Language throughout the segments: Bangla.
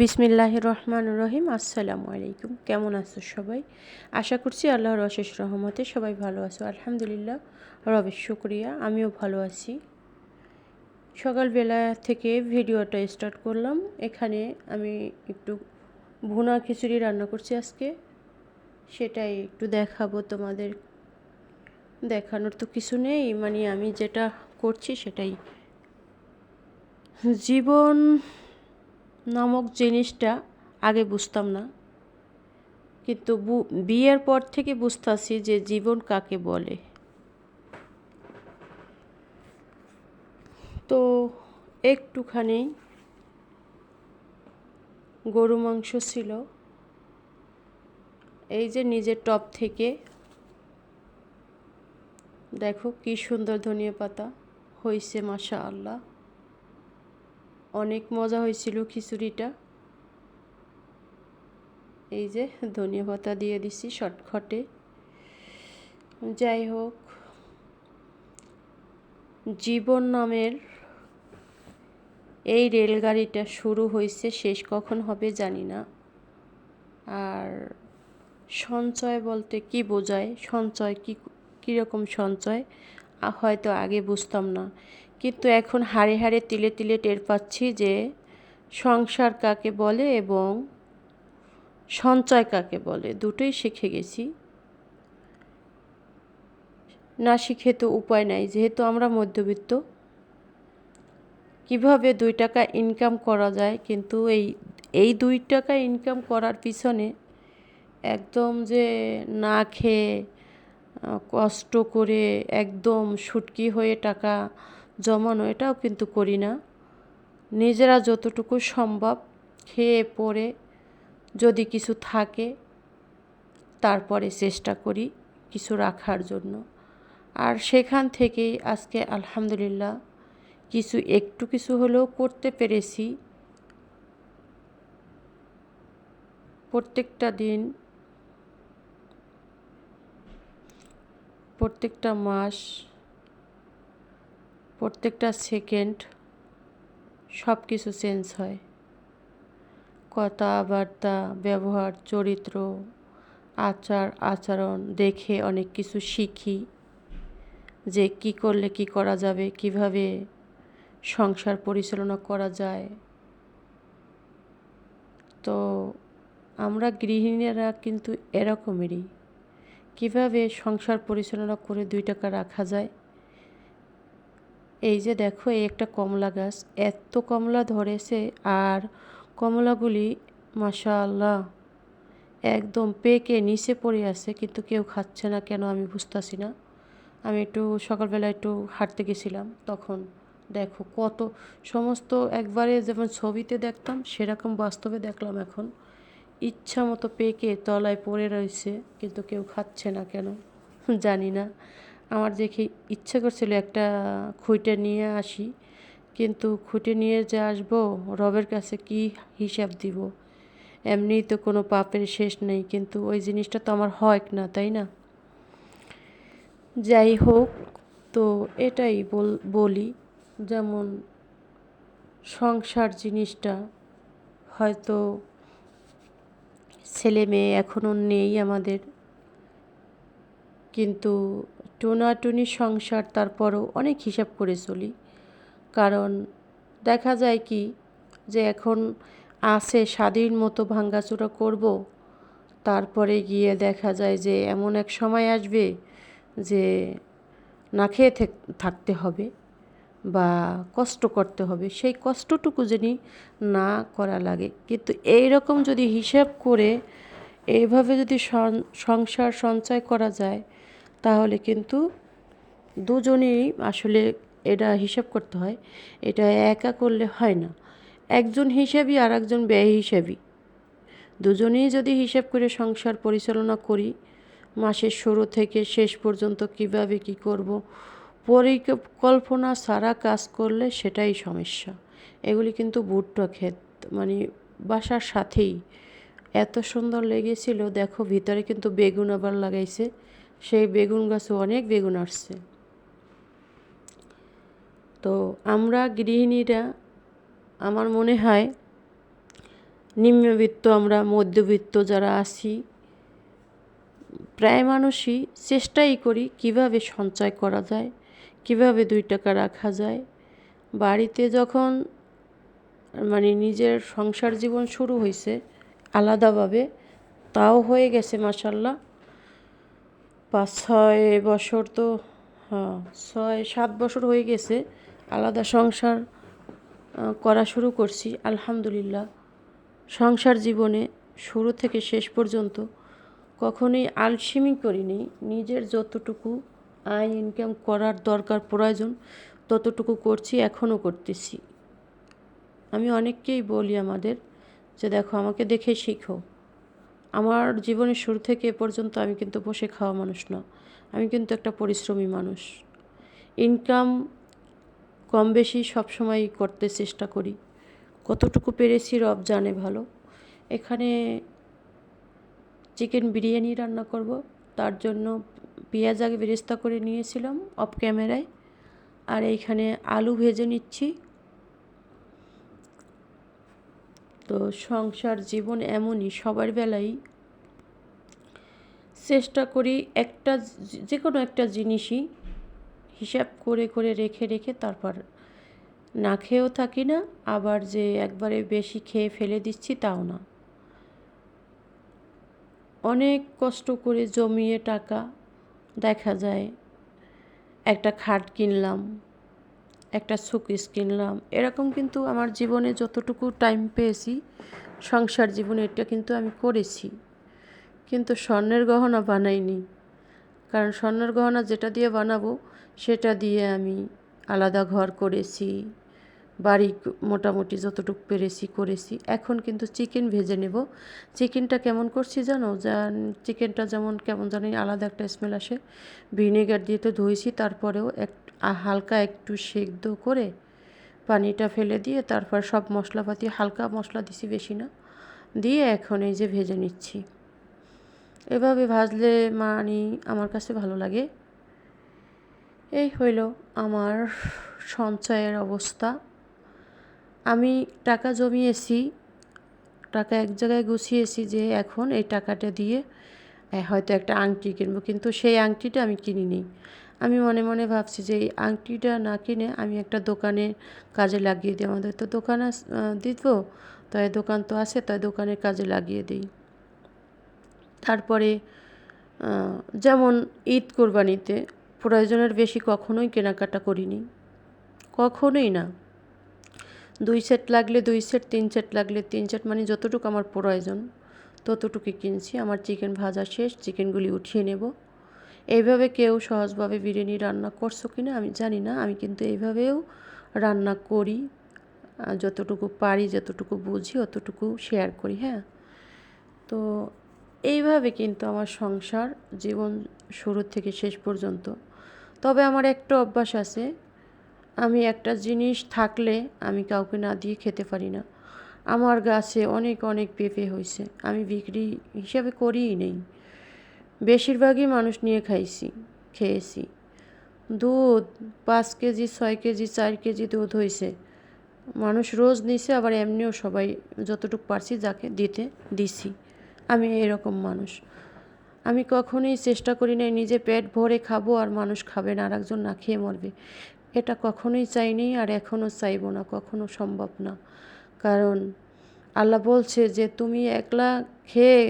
বিসমিল্লাহ রহমান রহিম, আসসালামু আলাইকুম। কেমন আছো সবাই? আশা করছি আল্লাহর অশেষ রহমতে সবাই ভালো আছো। আলহামদুলিল্লাহ রবের শুক্রিয়া, আমিও ভালো আছি। সকালবেলা থেকে ভিডিওটা স্টার্ট করলাম। এখানে আমি একটু ভুনা খিচুড়ি রান্না করছি আজকে। সেটাই একটু দেখাবো তোমাদের। দেখানোর তো কিছু নেই মানে আমি যেটা করছি সেটাই। জীবন নামক জিনিসটা আগে বুঝতাম না। কিন্তু বিয়ের পর থেকে বুঝতেছি যে জীবন কাকে বলে। তো একটুখানি গরু মাংস ছিল। এই যে নিজের টপ থেকে দেখো কি সুন্দর ধনিয়া পাতা হয়েছে মাসা আল্লাহ অনেক মজা হয়েছিল খিচুড়িটা। এই যে ধনিয়া পাতা দিয়ে দিছি শর্টখটে যাই হোক, জীবন নামের এই রেলগাড়িটা শুরু হয়েছে, শেষ কখন হবে জানি না। আর সঞ্চয় বলতে কি বোঝায়? সঞ্চয় কী, কীরকম সঞ্চয়? হয়তো আগে বুঝতাম না। কিন্তু এখন হাড়ে হাড়ে তিলে তিলে টের পাচ্ছি যে সংসার কাকে বলে এবং সঞ্চয় কাকে বলে, দুটোই শিখে গেছি। না শিখে তো উপায় নাই, যেহেতু আমরা মধ্যবিত্ত। কীভাবে দুই টাকা ইনকাম করা যায়, কিন্তু এই এই দুই টাকা ইনকাম করার পিছনে একদম যে না খেয়ে কষ্ট করে একদম সুটকি হয়ে টাকা জমানো, এটাও কিন্তু করি না। নিজেরা যতটুকু সম্ভব খেয়ে পরে যদি কিছু থাকে, তারপরে চেষ্টা করি কিছু রাখার জন্য। আর সেখান থেকেই আজকে আলহামদুলিল্লাহ কিছু, একটু কিছু হলেও করতে পেরেছি। প্রত্যেকটা দিন, প্রত্যেকটা মাস প্রত্যেকটা সেকেন্ড সব কিছু চেঞ্জ হয়। কথাবার্তা, ব্যবহার, চরিত্র, আচার, আচরণ দেখে অনেক কিছু শিখি যে কি করলে কি করা যাবে, কীভাবে সংসার পরিচালনা করা যায়। তো আমরা গৃহিণীরা কিন্তু এরকমেরই। কীভাবে সংসার পরিচালনা করে দুই টাকা রাখা যায়? এই যে দেখো, এই একটা কমলা গাছ, এত কমলা ধরেছে। আর কমলাগুলি, মাশাআল্লাহ, একদম পেকে নিচে পড়ে আছে, কিন্তু কেউ খাচ্ছে না। কেন আমি বুঝতেছি না। আমি একটু সকালবেলা একটু হাঁটতে গেছিলাম তখন। দেখো কত, সমস্ত একবারে যেমন ছবিতে দেখতাম, সেরকম বাস্তবে দেখলাম এখন। ইচ্ছা মতো পেকে তলায় পড়ে রয়েছে, কিন্তু কেউ খাচ্ছে না কেন? জানি না। আমার দেখে ইচ্ছে করছিল একটা খুঁটে নিয়ে আসি, কিন্তু খুঁটে নিয়ে যে আসব, রবের কাছে কি হিসাব দিব? এমনিই তো কোনো পাপের শেষ নেই, কিন্তু ওই জিনিসটা তো আমার হয় না, তাই না? যাই হোক, তো এটাই বলি যেমন সংসার জিনিসটা, হয়তো ছেলে মেয়ে এখনও নেই আমাদের, কিন্তু টোনাটুনি সংসার তারপরও অনেক হিসাব করে চলি। কারণ দেখা যায় কি যে এখন আসে স্বাধীন মতো ভাঙ্গাচোরা করব, তারপরে গিয়ে দেখা যায় যে এমন এক সময় আসবে যে না খেয়ে থাকতে হবে বা কষ্ট করতে হবে। সেই কষ্টটুকু যিনি না করা লাগে। কিন্তু এই রকম যদি হিসাব করে, এইভাবে যদি সংসার সঞ্চয় করা যায় তাহলে কিন্তু দুজনেই আসলে এটা হিসাব করতে হয়। এটা একা করলে হয় না। একজন হিসাবই আর একজন ব্যয় হিসাবই দুজনেই যদি হিসাব করে সংসার পরিচালনা করি, মাসের শুরু থেকে শেষ পর্যন্ত কীভাবে কি করব, পরিকল্পনা সারা কাজ করলে সেটাই সমস্যা। এগুলি কিন্তু ভুট্টা ক্ষেত মানে বাসার সাথেই। এত সুন্দর লেগেছিল, দেখো ভিতরে কিন্তু বেগুন আবার লাগাইছে। সেই বেগুন গাছে অনেক বেগুন আসছে। তো আমরা গৃহিণীরা, আমার মনে হয় নিম্নবিত্ত, আমরা মধ্যবিত্ত যারা আছি, প্রায় মানুষই চেষ্টাই করি কীভাবে সঞ্চয় করা যায়, কীভাবে দুই টাকা রাখা যায়। বাড়িতে যখন মানে নিজের সংসার জীবন শুরু হয়েছে আলাদাভাবে, তাও হয়ে গেছে মাসাল্লাহ পাঁচ, ছয় বছর তো হ্যাঁ ছয়, সাত বছর হয়ে গেছে। আলাদা সংসার করা শুরু করছি, আলহামদুলিল্লাহ। সংসার জীবনে শুরু থেকে শেষ পর্যন্ত কখনোই আলসিমি করিনি। নিজের যতটুকু আয় ইনকাম করার দরকার, প্রয়োজন, ততটুকু করছি, এখনও করতেছি। আমি অনেককেই বলি আমাদের যে, দেখো, আমাকে দেখে শিখো। আমার জীবনের শুরু থেকে এ পর্যন্ত আমি কিন্তু বসে খাওয়া মানুষ না। আমি কিন্তু একটা পরিশ্রমী মানুষ। ইনকাম কম বেশি সবসময় করতে চেষ্টা করি। কতটুকু পেরেছি রব জানে ভালো। এখানে চিকেন বিরিয়ানি রান্না করব। তার জন্য পেঁয়াজ আগে বেরেস্তা করে নিয়েছিলাম অফ ক্যামেরায় আর এইখানে আলু ভেজে নিচ্ছি। তো সংসার জীবন এমনই, সবার বেলাই চেষ্টা করি একটা যে কোনো একটা জিনিসই হিসাব করে করে রেখে রেখে তারপর না খেয়েও থাকি না, আবার যে একবারে বেশি খেয়ে ফেলে দিচ্ছি তাও না। অনেক কষ্ট করে জমিয়ে টাকা, দেখা যায় একটা খাট কিনলাম একটা সুকিস কিনলাম। এরকম কিন্তু আমার জীবনে যতটুকু টাইম পেয়েছি, সংসার জীবনে এটা কিন্তু আমি করেছি। কিন্তু স্বর্ণের গহনা বানাইনি। কারণ স্বর্ণের গহনা যেটা দিয়ে বানাবো, সেটা দিয়ে আমি আলাদা ঘর করেছি। বাড়ি মোটামুটি যতটুকু পেরেছি, করেছি। এখন কিন্তু চিকেন ভেজে নেব। চিকেনটা কেমন করছি জানো? যা চিকেনটা যেমন কেমন জানি আলাদা একটা স্মেল আসে। ভিনেগার দিয়ে তো ধুয়েছি তারপরেও এক হালকা একটু সেদ্ধ করে পানিটা ফেলে দিয়ে তারপর সব মশলাপাতি, হালকা মশলা দিছি বেশি না। দিয়ে এখন এই যে ভেজে নিচ্ছি। এভাবে ভাজলে মানে আমার কাছে ভালো লাগে। এই হইল আমার সঞ্চয়ের অবস্থা। আমি টাকা জমিয়েছি, টাকা এক জায়গায় গুছিয়েছি যে এখন এই টাকাটা দিয়ে হয়তো একটা আংটি কিনবো। কিন্তু সেই আংটিটা আমি কিনিনি। আমি মনে মনে ভাবছি যে এই আংটিটা না কিনে আমি একটা দোকানে কাজে লাগিয়ে দিই। আমাদের তো দোকান দিব তাই দোকান তো আছে, তাই দোকানের কাজে লাগিয়ে দিই। তারপরে যেমন ঈদ কোরবানিতে প্রয়োজনের বেশি কখনোই কেনাকাটা করিনি। কখনোই না। দুই সেট লাগলে দুই সেট, তিন সেট লাগলে তিন সেট মানে যতটুকু আমার প্রয়োজন ততটুকু কিনছি। আমার চিকেন ভাজা শেষ, চিকেনগুলি উঠিয়ে নেব। এইভাবে কেউ সহজভাবে বিরিয়ানি রান্না করছ কি না আমি জানি না। আমি কিন্তু এইভাবেও রান্না করি। যতটুকু পারি, যতটুকু বুঝি, অতটুকু শেয়ার করি হ্যাঁ? তো এইভাবে কিন্তু আমার সংসার জীবন শুরু থেকে শেষ পর্যন্ত। তবে আমার একটা অভ্যাস আছে আমি একটা জিনিস থাকলে আমি কাউকে না দিয়ে খেতে পারি না। আমার গাছে অনেক অনেক পেঁপে হয়েছে আমি বিক্রি হিসাবে করিই নেই। বেশিরভাগই মানুষ নিয়ে খাইছি, খেয়েছি। দুধ, পাঁচ কেজি, ছয় কেজি, চার কেজি দুধ হয়েছে মানুষ রোজ নিছে, আবার এমনিও সবাই যতটুকু পারছি যাকে দিতে দিছি। আমি এরকম মানুষ। আমি কখনোই চেষ্টা করি না নিজে পেট ভরে খাব আর মানুষ খাবে না, আর একজন না খেয়ে মরবে। এটা কখনোই চাইনি আর এখনও চাইব না, কখনো সম্ভব না। কারণ আল্লাহ বলছে যে, তুমি একলা খেয়ে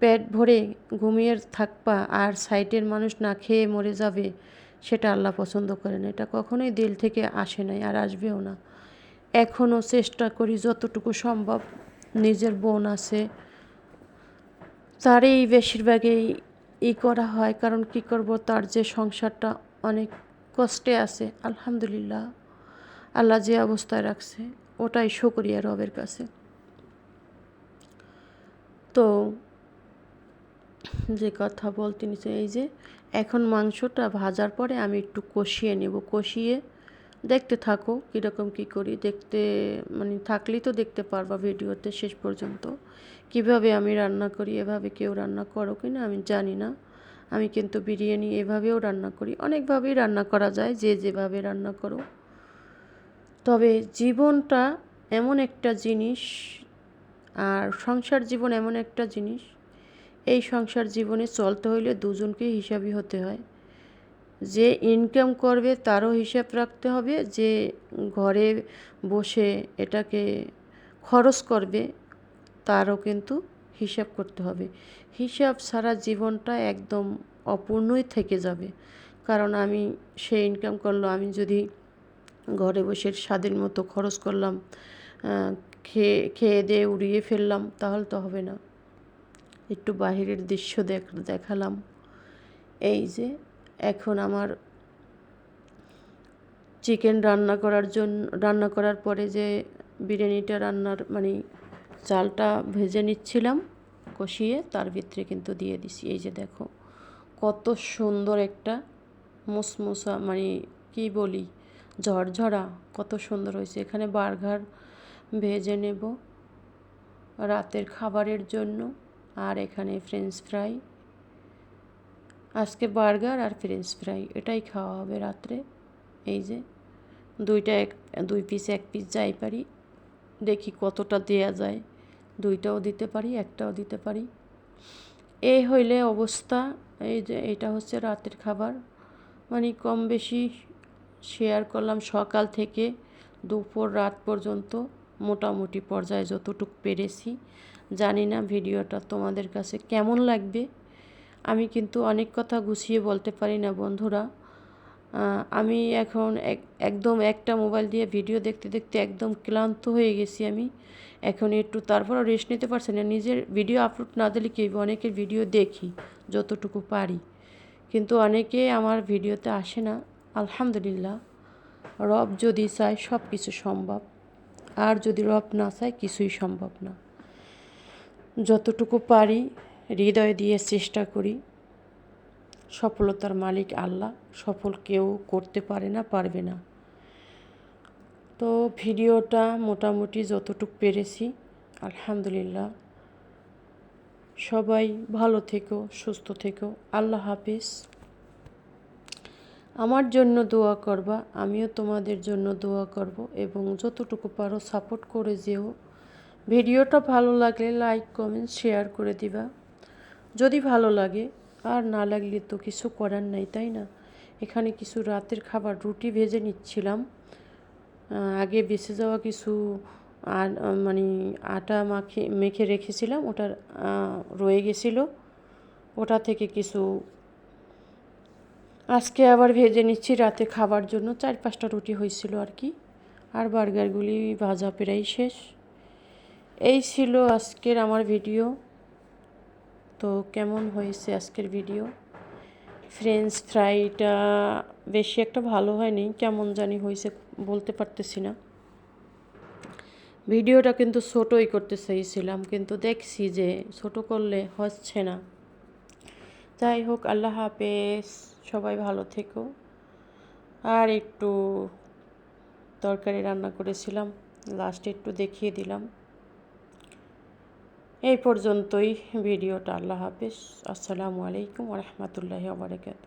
পেট ভরে ঘুমিয়ে থাকবা আর সাইডের মানুষ না খেয়ে মরে যাবে, সেটা আল্লাহ পছন্দ করে না এটা কখনোই দিল থেকে আসে নাই আর আসবেও না। এখনও চেষ্টা করি যতটুকু সম্ভব, নিজের বোন আছে, তারই বেশিরভাগই ই করা হয়। কারণ কি করব? তার যে সংসারটা অনেক কষ্টে আছে, আলহামদুলিল্লাহ। আল্লাহ যে অবস্থায় রাখছে, ওটাই শুকরিয়া রবের কাছে। তো, যে কথা বলতে নিচ্ছে এই যে এখন মাংসটা ভাজার পরে আমি একটু কষিয়ে নেব। কষিয়ে দেখতে থাকো কীরকম কী করি। দেখতে মানে থাকলেই তো দেখতে পারবা ভিডিওতে শেষ পর্যন্ত। কীভাবে আমি রান্না করি, এভাবে কেউ রান্না করো কি না আমি জানি না। আমি কিন্তু বিরিয়ানি এভাবেও রান্না করি। অনেকভাবেই রান্না করা যায়, যে যেভাবে রান্না করো। তবে জীবনটা এমন একটা জিনিস আর সংসার জীবন এমন একটা জিনিস, এই সংসার জীবনে চলতে হইলে দুজনকে হিসাবই হতে হয়। যে ইনকাম করবে তারও হিসাব রাখতে হবে, যে ঘরে বসে এটাকে খরচ করবে তারও কিন্তু হিসাব করতে হবে। হিসাব সারা জীবনটা একদম অপূর্ণই থেকে যাবে। কারণ আমি সে ইনকাম করল, আমি যদি ঘরে বসে স্বাদের মতো খরচ করলাম খেয়ে খেয়ে দিয়ে উড়িয়ে ফেললাম, তাহলে তো হবে না। একটু বাহিরের দৃশ্য দেখ, দেখালাম। এই যে, এখন আমার চিকেন রান্না করার জন্য রান্না করার পরে যে বিরিয়ানিটা রান্নার মানে চালটা ভেজে নিচ্ছিলাম, কষিয়ে তার ভিতরে কিন্তু দিয়ে দিছি। এই যে দেখো, কত সুন্দর একটা মুসমুসা মানে কি বলি, ঝরঝরা, কত সুন্দর হয়েছে। এখানে বার্গার ভেজে নেব রাতের খাবারের জন্য, আর এখানে ফ্রেঞ্চ ফ্রাই আজকে বার্গার আর ফ্রেঞ্চ ফ্রাই এটাই খাওয়া হবে রাত্রে। এই যে, দুইটা এক, দুই পিস এক পিস যাই পারি। দেখি কতটা দেয়া যায়। দুইটাও দিতে পারি, একটাও দিতে পারি। এই হইলে অবস্থা, এই যে এটা হচ্ছে রাতের খাবার। মানে কম বেশি শেয়ার করলাম সকাল থেকে দুপুর রাত পর্যন্ত, মোটামুটি পর্যায়ে যতটুক পেরেছি। জানি না ভিডিওটা তোমাদের কাছে কেমন লাগবে। আমি কিন্তু অনেক কথা গুছিয়ে বলতে পারি না বন্ধুরা। আমি এখন একদম একটা মোবাইল দিয়ে ভিডিও দেখতে দেখতে একদম ক্লান্ত হয়ে গেছি আমি। এখন একটু তারপরও রেস্ট নিতে পারছি না। নিজের ভিডিও আপলোড না দিলে কি অনেকের ভিডিও দেখি, যতটুকু পারি। কিন্তু অনেকে আমার ভিডিওতে আসে না। আলহামদুলিল্লাহ, রব যদি চায় সব কিছু সম্ভব। আর যদি রব না চায়, কিছুই সম্ভব না। যতটুকু পারি, হৃদয় দিয়ে চেষ্টা করি। সফলতার মালিক আল্লাহ, সফল কেউ করতে পারে না, পারবে না। তো ভিডিওটা মোটামুটি যতটুক পেরেছি, আলহামদুলিল্লাহ। সবাই ভালো থেকো, সুস্থ থেকো। আল্লাহ হাফিজ। আমার জন্য দোয়া করবা, আমিও তোমাদের জন্য দোয়া করব এবং যতটুকু পারো সাপোর্ট করে যেও। ভিডিওটা ভালো লাগলে লাইক, কমেন্ট, শেয়ার করে দিবা। যদি ভালো লাগে আর না লাগলে তো কিছু করার নাই, তাই না? এখানে কিছু রাতের খাবার, রুটি ভেজে নিচ্ছিলাম। আগে বেঁচে যাওয়া কিছু মানে আটা মাখে, মেখে রেখেছিলাম, ওটা রয়ে গেছিল। ওটা থেকে কিছু আজকে আবার ভেজে নিচ্ছি রাতে খাবার জন্য। চার পাঁচটা রুটি হয়েছিল আর কি। আর বার্গারগুলি ভাজা প্রায় শেষ। এই ছিল আজকের আমার ভিডিও। তো কেমন হয়েছে আজকের ভিডিও ফ্রেঞ্চ ফ্রাইটা বেশি একটা ভালো হয়নি, কেমন জানি হয়েছে বলতে পারতেছি না। ভিডিওটা কিন্তু ছোটোই করতে চাইছিলাম, কিন্তু দেখছি যে ছোট করলে হচ্ছে না। যাই হোক, আল্লাহ হাফেজ, সবাই ভালো থেকো। আর একটু তরকারি রান্না করেছিলাম লাস্টে একটু দেখিয়ে দিলাম। এই পর্যন্তই ভিডিওটা। আল্লাহ হাফিজ। আসসালামু আলাইকুম রহমতুল্লাহ বারকাত